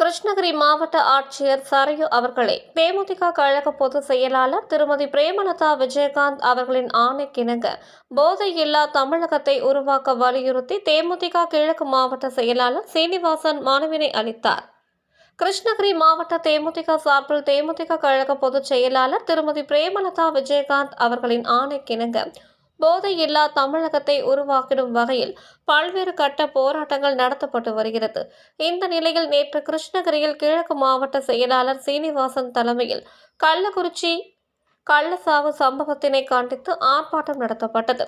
கிருஷ்ணகிரி மாவட்ட ஆட்சியர் சரையு அவர்களை தேமுதிக கழக பொதுச் செயலாளர் திருமதி பிரேமலதா விஜயகாந்த் அவர்களின் ஆணைக்கிணங்க போதையில்லா தமிழகத்தை உருவாக்க வலியுறுத்தி தேமுதிக கிழக்கு மாவட்ட செயலாளர் சீனிவாசன் மனுவினை அளித்தார். கிருஷ்ணகிரி மாவட்ட தேமுதிக சார்பில் தேமுதிக கழக பொதுச் செயலாளர் திருமதி பிரேமலதா விஜயகாந்த் அவர்களின் ஆணைக்கிணங்க போதையில்லா தமிழகத்தை உருவாக்கிடும் வகையில் பல்வேறு கட்ட போராட்டங்கள் நடத்தப்பட்டு வருகிறது. இந்த நிலையில் நேற்று கிருஷ்ணகிரியில் கிழக்கு மாவட்ட செயலாளர் சீனிவாசன் தலைமையில் கள்ளக்குறிச்சி கள்ளசாவு சம்பவத்தினை கண்டித்து ஆர்ப்பாட்டம் நடத்தப்பட்டது.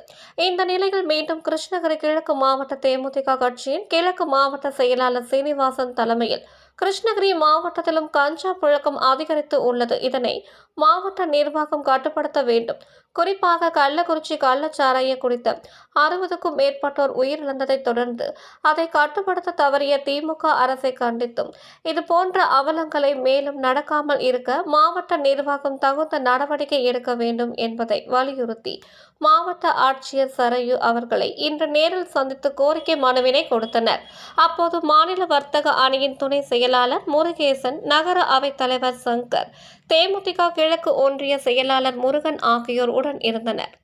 இந்த நிலையில் மீண்டும் கிருஷ்ணகிரி கிழக்கு மாவட்ட தேமுதிக கட்சியின் கிழக்கு மாவட்ட செயலாளர் சீனிவாசன் தலைமையில் கிருஷ்ணகிரி மாவட்டத்திலும் கஞ்சா புழக்கம் அதிகரித்து உள்ளது. இதனை மாவட்ட நிர்வாகம் கட்டுப்படுத்த வேண்டும். குறிப்பாக கள்ளக்குறிச்சி கள்ளச்சாராய குறித்த அறுபதுக்கும் மேற்பட்டோர் உயிரிழந்ததை தொடர்ந்து அதை கட்டுப்படுத்த தவறிய திமுக அரசை கண்டித்தும் இது போன்ற அவலங்களை மேலும் நடக்காமல் இருக்க மாவட்ட நிர்வாகம் தகுந்த நடவடிக்கை எடுக்க வேண்டும் என்பதை வலியுறுத்தி மாவட்ட ஆட்சியர் சரையு அவர்களை இன்று நேரில் சந்தித்து கோரிக்கை மனுவினை கொடுத்தனர். அப்போது மாநில வர்த்தக அணியின் துணை செயலாளர் முருகேசன் நகர அவைத் தலைவர் சங்கர் தேமுதிக கிழக்கு ஒன்றிய செயலாளர் முருகன் ஆகியோர் உடன் இருந்தனர்.